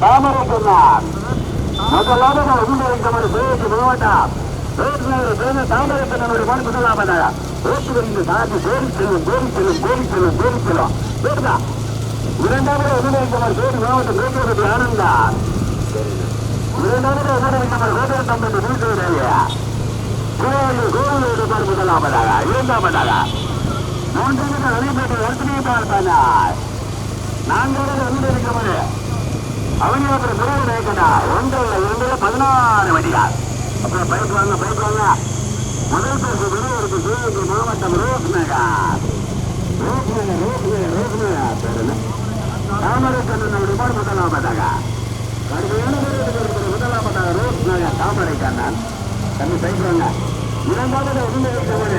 சரிங்க ஆ போட்டுருங்க ஓட ஓட ஓட இரண்டாவது உதவிக்குமார் பேர் மாவட்டம் மேற்கொண்டு ஆனந்தா இரண்டாவது உதவிக்குமார் கோட்டர் தம்பி வீட்டு கோவில் கோவிலோடு பார் முதலாவதாக மூன்றாவது அணைப்பேட்டை வர்த்தனை பார்ப்பானார் நான்காவது அனுமதிக்குமாறு அவங்க அப்புறம் முருக நாயக்கனா ஒன்றில் இரண்டுல பதினாறு வடிகால் அப்புறம் பைக் வாங்க பைக் வாங்க. முதல் பரிசு விருதுக்கு சிவகங்கை மாவட்டம் Rose Nagar Rose Nagar Rose Nagar Rose Nagar பேர் என்ன? தாமரை கண்ணனுடைய மாடு முதலாவதாக. கடுமையான விருதுக்கு இருக்கிற முதலாவதாக ரோஸ் நகர் தாமரை கண்ணன் தம்பி பைக் வாங்க. இரண்டாவது அனுமதிக்குமாறு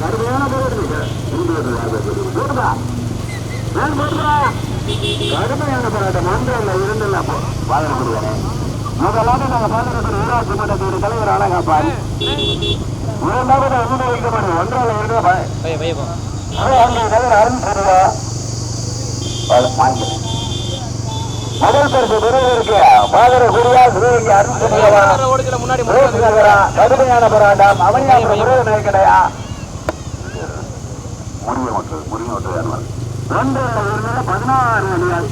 கடுமையான கடுமையான போராட்டம். ஒன்றில் இரண்டில் பாதப்படுவாங்க முதலாவது நாங்கள் பாதுகாப்பு ஊராட்சி மன்றத்தின் தலைவர் அழகாப்பான். இரண்டாவது அனுமதிக்கப்படும் ஒன்றால் இரண்டு தலைவர் அருண் பெறுவா முதல் பரிசு பெறுவதற்கு பாதர குருவா சிவகங்கை அருண் பெறுவா ஓடுதல முன்னாடி ரோஸ் நகரா கடுமையான போராட்டம். அவனியாபுரம் முருக நாயக்கடையா பதினாறு வழியால்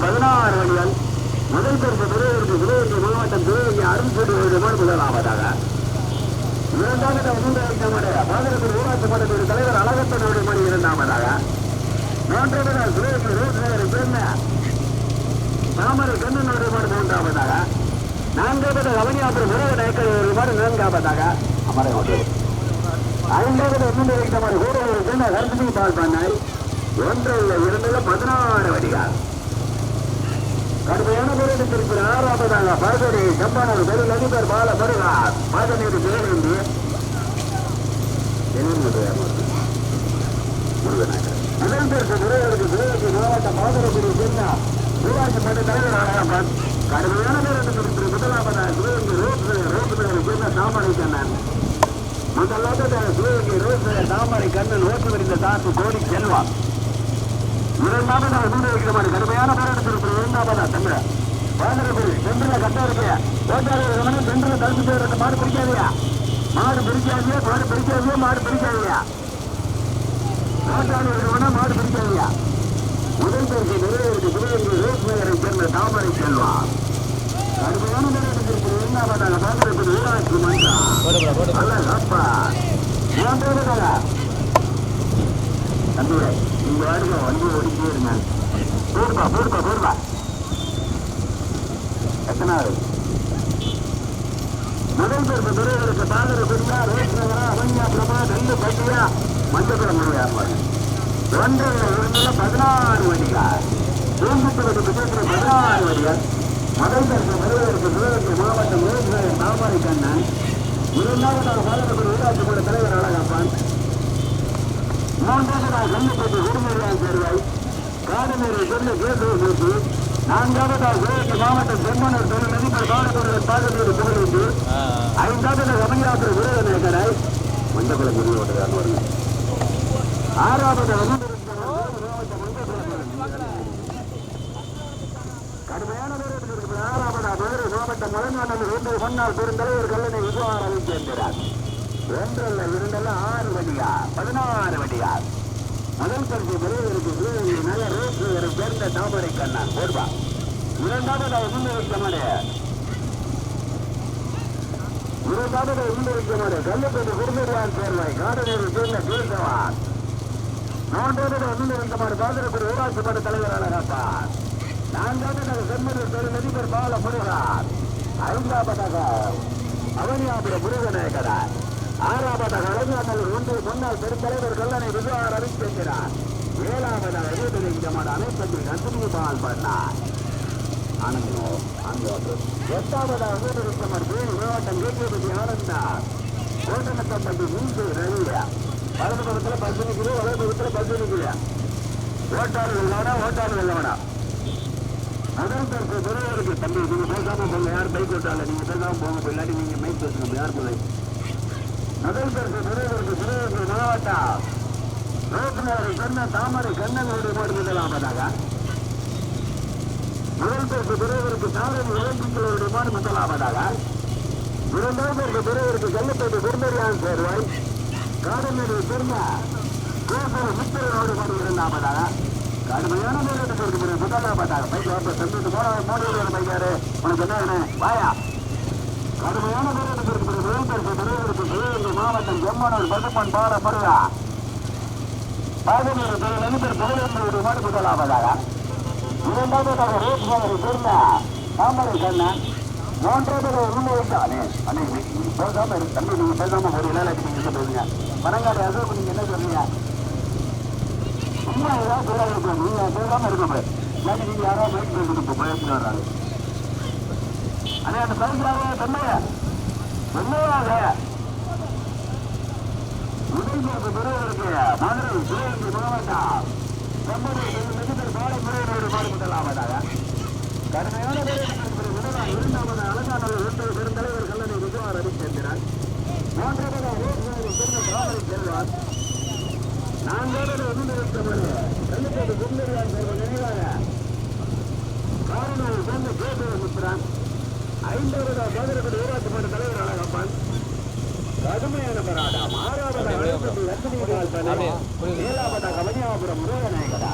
பதினாறு வழியால் முதல் பரிசு பெறுவதற்கு சிவகங்கை மாவட்டம் சிவகங்கை அருண் பெறுவதற்கு முதலாவதாக இரண்டாவது மூன்றாவது மடைய பாதரத்தில் ஊராட்சி மன்றத்துடைய தலைவர் அழகப்பனுடைய மணி இரண்டாவதாக மூன்றாவது நாள் சிவகங்கை ரோஸ் நகரை சேர்ந்த தாமரை கண்ணனுடைய மாடு மூன்றாவதாக நான்காவது அவனியாபுரம் முருக நாயக்கர் மாடு நான்காவதாக அமரை ஒன்று ஐந்தாவது ஒன்று வைத்த மாதிரி கூடலூர் சேர்ந்த கருத்துக்கு பால் பண்ணாய். ஒன்றில் இரண்டுல பதினாறு வடிகால். கடுமையான போராட்டத்திற்கு ஆறாவதாக பரதடி செம்பானூர் பெரு நதிபர் பால மருகார் பாதநீர் பேருந்து பேருக்கு முறைகளுக்கு சிவகங்கை மாவட்ட மாதவகுடி சேர்ந்த ஊராட்சி மன்ற தலைவர் ஆலயப்பன் கடுமையான போராட்டத்திற்கு முதலாவதாக சிவகங்கை ரோட்டு ரோட்டு சேர்ந்த தாமரை கண்ணன் முதலாவது சிவகங்கை ரோட்டு தாமரை கண்ணன் ஓட்டு வரிந்த தாத்து கோடி செல்வா இரண்டாவது நான் முன்னே வைக்கிற மாதிரி கடுமையான போராட்டத்திற்கு இரண்டாவதா தங்க வாங்கக்கூடிய சென்றுல கட்ட இருக்கு ஓட்டாளர் சென்றுல தடுத்து போயிருக்கு மாடு பிடிக்காதியா மாடு பிடிக்காதியா மாடு பிடிக்காதியா மாடு பிடிக்காதியா ஓட்டாளர் வேணா மாடு பிடிக்காதியா முதல் பரிசு நிறைவேற்கு சிவகங்கை ரோஸ் நகரை சேர்ந்த தாமரை செல்வா. கடுமையான போராட்டத்திற்கு இரண்டாவதாக வாங்கக்கூடிய ஊராட்சி மன்றம். அல்ல அப்பா மூன்றாவது கதை தம்பியே இங்க வாருங்க வண்டி ஓடிட்டே இருங்க. போடுப்பா போடுப்பா போடுப்பா. எத்தனாவது முதல் பேருக்கு துறைகளுக்கு பாதர குறியா ரோஸ் நகரா அவன்யா பிரமா நெல்லு பட்டியா முறையா ஒன்றில் இருந்துள்ள பதினாறு வண்டிகள் பதினாறு வண்டிகள் முதல் துறைகளுக்கு சிவகங்கை மாவட்டம் ரோஸ் தாமரை கண்ணன். இரண்டாவது பாதர ஊராட்சி கூட தலைவர் அழகப்பன். மூன்றாவது நாள் கல்லுப்பட்டு குடும்பரியான் சேர்வாய் காடநீரை சொன்ன கேசவமூர்த்தி நான்காவது நாள் சிவகங்கை மாவட்டம் செம்மனூர் தொழில் நதிப்பர் பாடப்படுகிற பாடநீர் புகழ்ந்து. ஐந்தாவது ரமணியாத்திர விருதனை கடாய் மஞ்சக்குளம் முடிவு ஓட்டுதான் வருங்க ஆறாவது கடுமையான நேரத்தில் ஆறாவது மதுரை மாவட்டம் மலைநாட்டில் ரெண்டு சொன்னால் பெருந்தலைவர் கல்லணை விசுவாரம் சேர்ந்தார் ஒன்றல்ல இரண்டல்ல ஆறு வண்டியா பதினாறு வண்டியா முதல் பரிசு பெறுவதற்கு சிவகங்கை நல்ல ரோஸ்வரை சேர்ந்த தாமரை கண்ணன். போடுவா இரண்டாவது முன்னிறுத்தமான இரண்டாவது முன்னிறுத்தமான கள்ளப்பேட்டை குடும்பவான் சேர்வாய் காடனூர் சேர்ந்த கேசவான் மூன்றாவது முன்னிறுத்தமான பாதிரக்குடி ஊராட்சி மன்ற தலைவர் அழகப்பான் நான்காவது செம்மனூர் தொழில் பால முருகான் ஐந்தாவதாக அவனியாபுர முருகநாயகரார் ஆறாவதாக அழகாமல் ஒன்று முன்னாள் பெருந்தலைவர் கல்லணை விஜயார் அறிவிக்கின்றார் ஏழாவதாக இருபத்தஞ்சமான அனைத்து கசினிபால் பண்ணார். ஆனந்தோ ஆனந்தோ எட்டாவதாக வீரருக்கமர் வேணு மாவட்டம் கேட்டியபதி ஆனந்தார் கோட்டநத்தம்பட்டி மூன்று ரவியா. வலது பக்கத்தில் பஸ் கிலோ வலது பக்கத்தில் பஸ் கிலோ ஓட்டாறு வெள்ளவனா ஓட்டாறு வெள்ளவனா முதல் தரப்பு பெரியவருக்கு தம்பி நீங்க பேசாம போங்க. யார் பைக் ஓட்டால நீங்க பேசாம போங்க. இல்லாட்டி நீங்க மைக் பேசுங்க. யார் போய் முதல் தரப்பு பெரியவருக்கு பெரியவருக்கு மாவட்டம் ரோட்டுநகரை தாமரை கண்ணங்களுடைய மாடு முதலாவதாக முதல் பேருக்கு பெரியவருக்கு தாமரை இளைஞர்களுடைய மாடு முதலாவதாக இரண்டாவது தரப்பு பெரியவருக்கு கள்ளப்பேட்டை சேர்வாய் காடநேரி சேர்ந்த கோபுர முத்திரனோடு மாடு இரண்டாவதாக கடுமையான போராட்டம் இருக்கு முதலாவதாக பைக் வாப்ப சென்று போன மோடி பைக்காரு உனக்கு என்ன வாயா. கடுமையான போராட்டம் இருக்கு வேந்தருக்கு தலைவருக்கு சிவகங்கை மாவட்டம் செம்மனூர் பசுப்பன் பால முருகா பாகனூர் நண்பர் புகழேந்திர மாடு முதலாவதாக இரண்டாவதாக ரோஸ்நகரை சேர்ந்த தாமரை கண்ணன். மூன்றாவது உண்மை அண்ணே அன்னைக்கு பேசாம இரு. தம்பி நீங்க பேசாம ஒரு இலாட்டி நீங்க சொல்லுவீங்க பனங்காடு அசோக் நீங்க என்ன சொல்றீங்க? சும்மா ஏதாவது சொல்ல இருக்கும் நீங்க சொல்லாம இருக்க போய் இல்லாட்டி நீங்க யாராவது மைக் பேசுறது பயத்துல வர்றாங்க. அதே அந்த பைக்லாக தந்தைய தந்தையாக உதயபுரத்து பெரியவருக்கு மதுரை சிவகங்கை மாவட்டம் செம்மூர் மிகுந்தர் பாலை முறையினோடு பாடுபட்டலாமதாக கடுமையான இரண்டாவது அலங்காநல்லூர் பெருந்தலைவர் கல்லணை விஜயார் அறிவிக்கின்றார் மூன்றாவது ரோஸ்நகரை சேர்ந்த தாமரை செல்வார் நான்காவது உடனிருத்தவர் கல்லுப்பேட்டு குந்தரியான் செல்வ நினைவாக காரணம் சேர்ந்த கேசவ மித்ரான் ஐந்தாவது பாதிரப்படி ஊராட்சி மன்ற தலைவர் அழகப்பன் கடுமையான போராட்டம் ஆறாவது லட்சுமிகால் அப்படியே, புரியுது. ஏழாவது கவனியாபுரம் முருகநாயகரா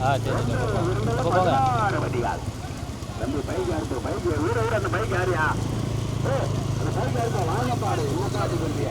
ஆ தம்பி பைக் யாருக்கு பைக் ஊர அந்த பைக் யாரியா ஓ அந்த பைக் யாருப்பா வாங்கப்பாடு என்ன பாட்டு சொல்றிய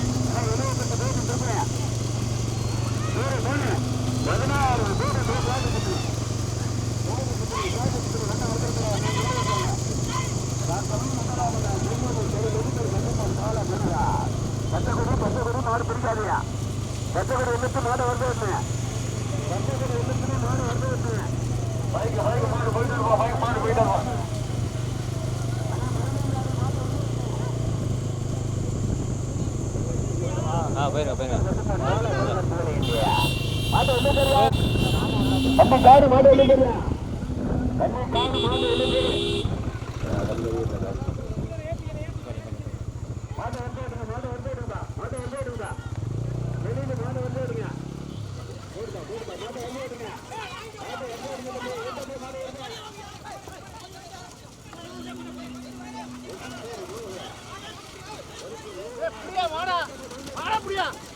போயிருங்க போயிருங்க Come on up. 불이야.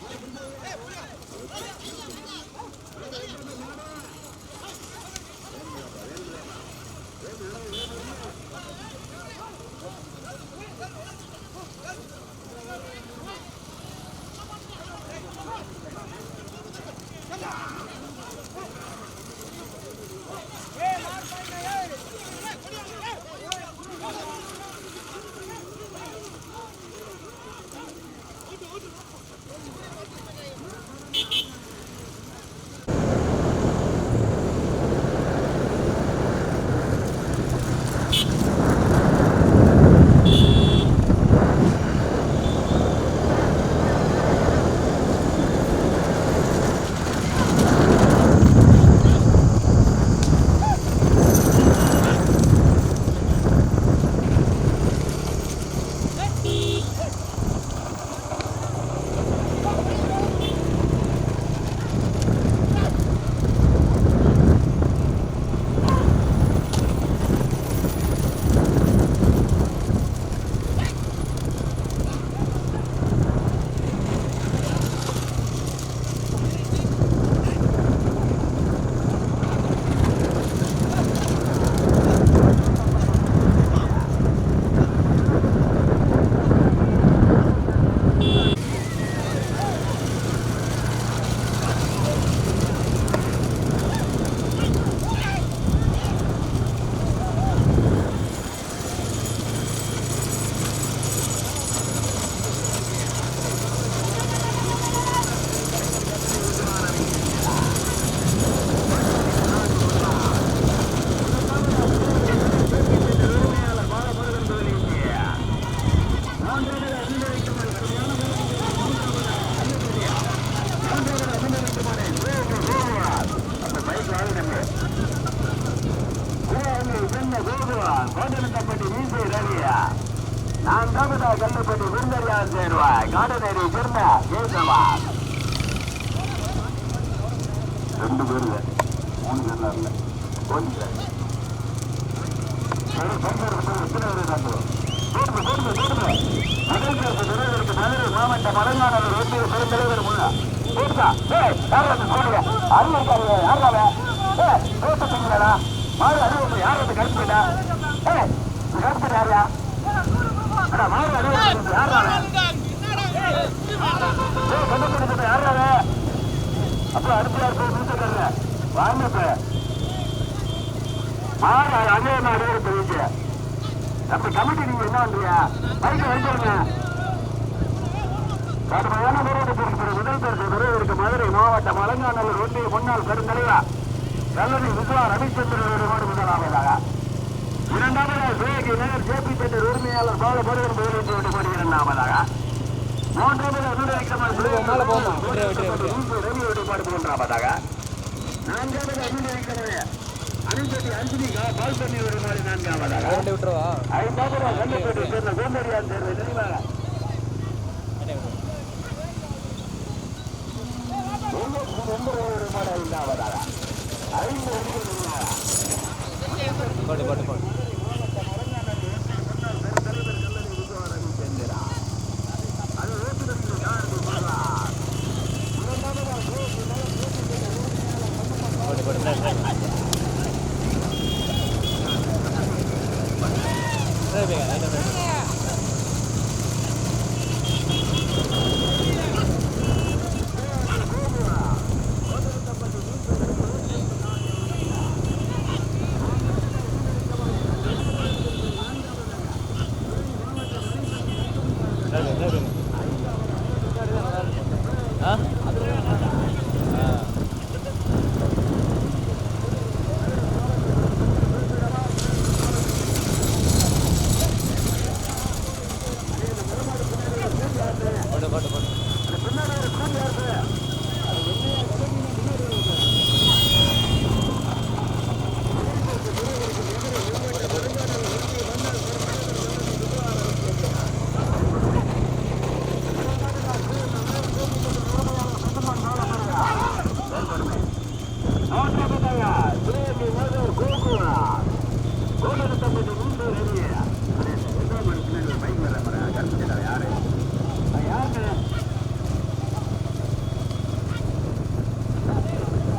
மாவட்ட மலைஞான ரோட்டிய பெருந்தலைவர் முன்னா. பேசா ஏய் யார் வந்து மாறு அறிவு யார் வந்து கருத்துடா ஏய் கருத்து யாரா மாறு அறிவு யாராவ கண்டுபிடிச்சது யாராவ அப்புறம் அடுத்த போய் நிறுத்துக்காருங்க வாங்க மாறு அதே மாதிரி தெரியுது அப்ப கமிட்டி நீங்க என்ன பண்றியா பைக்க வந்துருங்க கடுமையான பொறுப்பு முதல் பரிசு விரைவிற்கு மதுரை மாவட்டம் அலங்காநல்லூர் ஒன்றிய முன்னாள் பெருந்தலைவா கல்லூரி விஸ்வா ரவிச்சந்திரனோடு முதலாவதாக. இரண்டாவதாக சிவகி நகர் ஜேபி தேட்டர் உரிமையாளர் பால பருவன் முதலீட்டு கோடி இரண்டாவதாக. மூன்றாவதாக அணிப்பட்டி அஞ்சலி பால் பண்ணி வருமாறு நான்காவதாக. ரெண்டு விட்டுருவா? ஐந்தாவது சேர்ந்த கோம்பரியான் சேர்ந்த நினைவாக என்ன விட்டுரு போட்டு போட்டு போட்டு போட்டு. சரி சரி ஆ ஆ போட்டு போட்டு போட்டு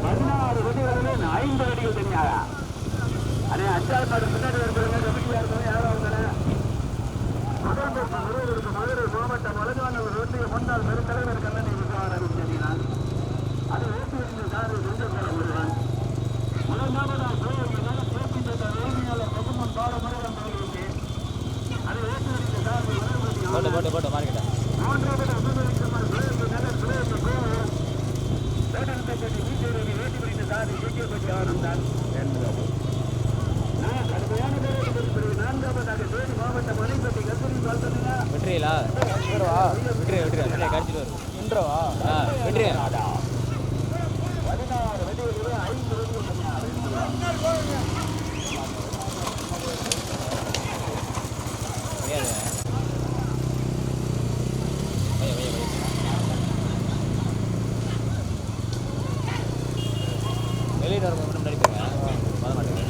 பதினாறு வடிகள் ஐந்து வடிகள் தனியாக அதே அஞ்சாவது பாடு பின்னாடி இருக்கிறவங்க கமிட்டியா இருக்கவங்க யாரும் அவங்க முதல் பேச முருகருக்கு மதுரை மாவட்டம் வலதுவானவர் ஒன்றிய முன்னாள் பெருந்தலைவர் கல்லணை விசாரணை சென்றினார் அது ஓட்டுநர் சார் செஞ்சக்கார முருகன் முதலாவதா சிவகங்கை நகர் சேப்பி தந்த வேதியாளர் பசுமன் பாலமுருகன் கோயிலுக்கு அது ஓட்டுநருக்கு சார் போட்டு போட்டு போட்டு மார்க்கெட்டா மூன்றாவது அசுதரிக்கமல் சிவகங்கை நகர் சிவகங்கை கோவில் வேடன்பட்டி வீட்டூரில் வேட்டுப்படி சார் இயக்கியப்பட்டி ஆனந்தான் என்பது கடுமையான பேரை நான்காவதாக தேனி மாவட்டம் மலைப்பட்டி கஸ்தூரி பார்த்தீங்கன்னா விட்டுறீங்களா விட்டுருவா விட்டுரு விட்டுரு அப்படியே கடிச்சிட்டு வரும் விட்டுருவா ஆ விட்டுரு பதினாறு வண்டிகளில் ஐந்து வண்டிகள் முடியாது வைய வைய வைய வெளியிட்டு வரும்போது மட்டும் நடிப்பேங்க வர மாட்டேங்க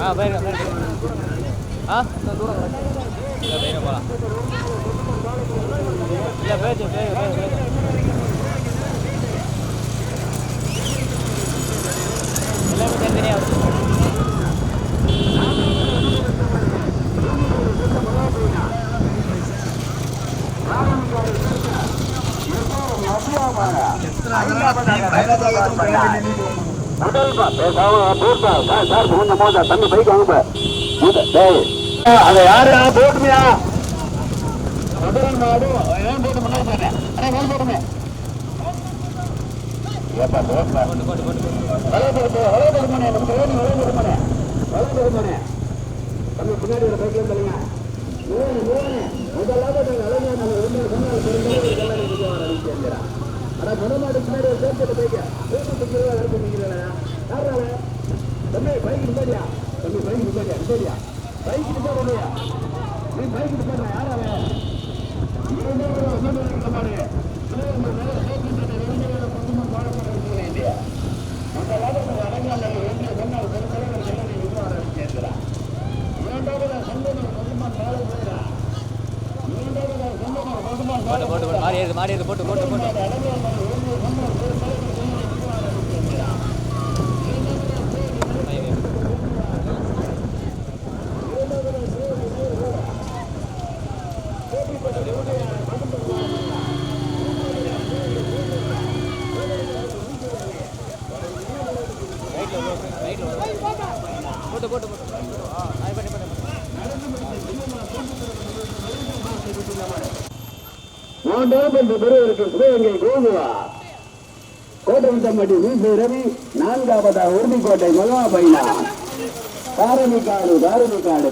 ஆ போயிருங்க போயிருங்க ஆ இந்த தூரம் இல்லை போயிருங்க போகலாம் இல்லை போயிடுச்சு போயிருங்க போயிருங்க எல்லாமே தனித்தனியாக முதல் பா- பேசாம போட்டா சார் சார் மூணு மோதா தம்பி பைக் வாங்க டேய் அதை யாரு போட்டுமியா முதல் மாடு ஏன் போட்டு முன்னாடி போறேன் அண்ணா ஏப்பா போட்டு போட்டு போட்டு வலை போட்டு வலை போடுமானே நமக்கு வேணும் வலை போடுமானே வலை போடுமானே தம்பி பின்னாடி ஒரு முதலாவது நம்ம சொன்னால் இதெல்லாம் வர விஷயம் ஆனா மனமாடு முன்னாடி ஒரு சேர்த்து பைக்க வேணும் பிடிக்கிறதா வேறு பண்ணிக்கிறா யாரால தம்பி பைக் முன்னாடியா தம்பி பைக் முன்னாடியா நிப்பாடியா பைக் முன்னாடியா நீ பைக் முன்னாடி யாரால போட்டு போட்டு போட்டு மாறி ஏறுது மாறி ஏறுது போட்டு போட்டு போட்டு ஐயோ. ரைட்ல வரும், ரைட்ல வரும். போட்டு போட்டு போட்டு ஆ அது பண்ணி பண்ணி பண்ணி மூன்றாம் என்ற பெருவருக்கு சிவகங்கை கோகுலா. கோட்டமிட்டம்பட்டி வீசு ரவி நான்காவதா உறுதிக்கோட்டை மகா பைனா காரணிக்காடு காரணிக்காடு